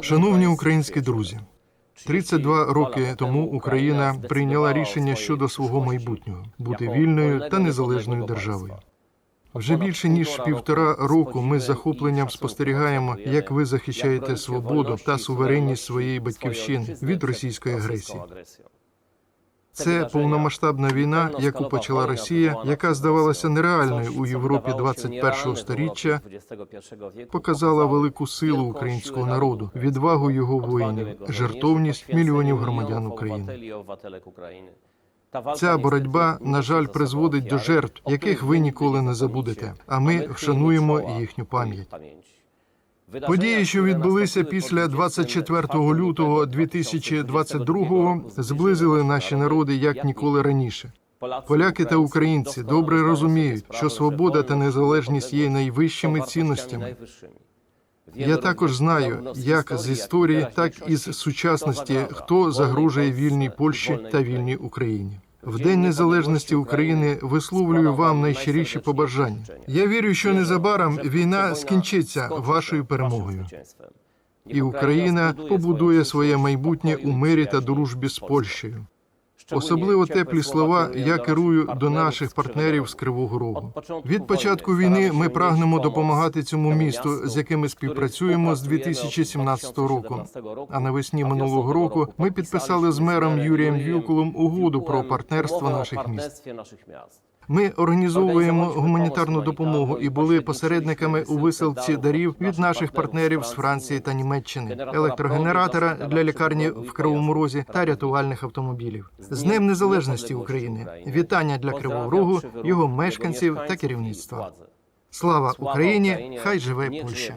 Шановні українські друзі, 32 роки тому Україна прийняла рішення щодо свого майбутнього бути вільною та незалежною державою. Вже більше ніж півтора року ми з захопленням спостерігаємо, як ви захищаєте свободу та суверенність своєї батьківщини від російської агресії. Це повномасштабна війна, яку почала Росія, яка здавалася нереальною у Європі 21-го сторіччя, показала велику силу українського народу, відвагу його воїнів, жертовність мільйонів громадян України. Ця боротьба, на жаль, призводить до жертв, яких ви ніколи не забудете. А ми вшануємо їхню пам'ять. Події, що відбулися після 24 лютого 2022-го, зблизили наші народи як ніколи раніше. Поляки та українці добре розуміють, що свобода та незалежність є найвищими цінностями. Я також знаю, як з історії, так і з сучасності, хто загрожує вільній Польщі та вільній Україні. В День незалежності України висловлюю вам найщиріші побажання. Я вірю, що незабаром війна скінчиться вашою перемогою, і Україна побудує своє майбутнє у мирі та дружбі з Польщею. Особливо теплі слова я керую до наших партнерів з Кривого Рогу. Від початку війни ми прагнемо допомагати цьому місту, з яким співпрацюємо з 2017 року. А навесні минулого року ми підписали з мером Юрієм Вілкулом угоду про партнерство наших міст. Ми організовуємо гуманітарну допомогу і були посередниками у висилці дарів від наших партнерів з Франції та Німеччини, електрогенератора для лікарні в Кривому Розі та рятувальних автомобілів. З Днем Незалежності України вітання для Кривого Рогу, його мешканців та керівництва. Слава Україні! Хай живе Польща!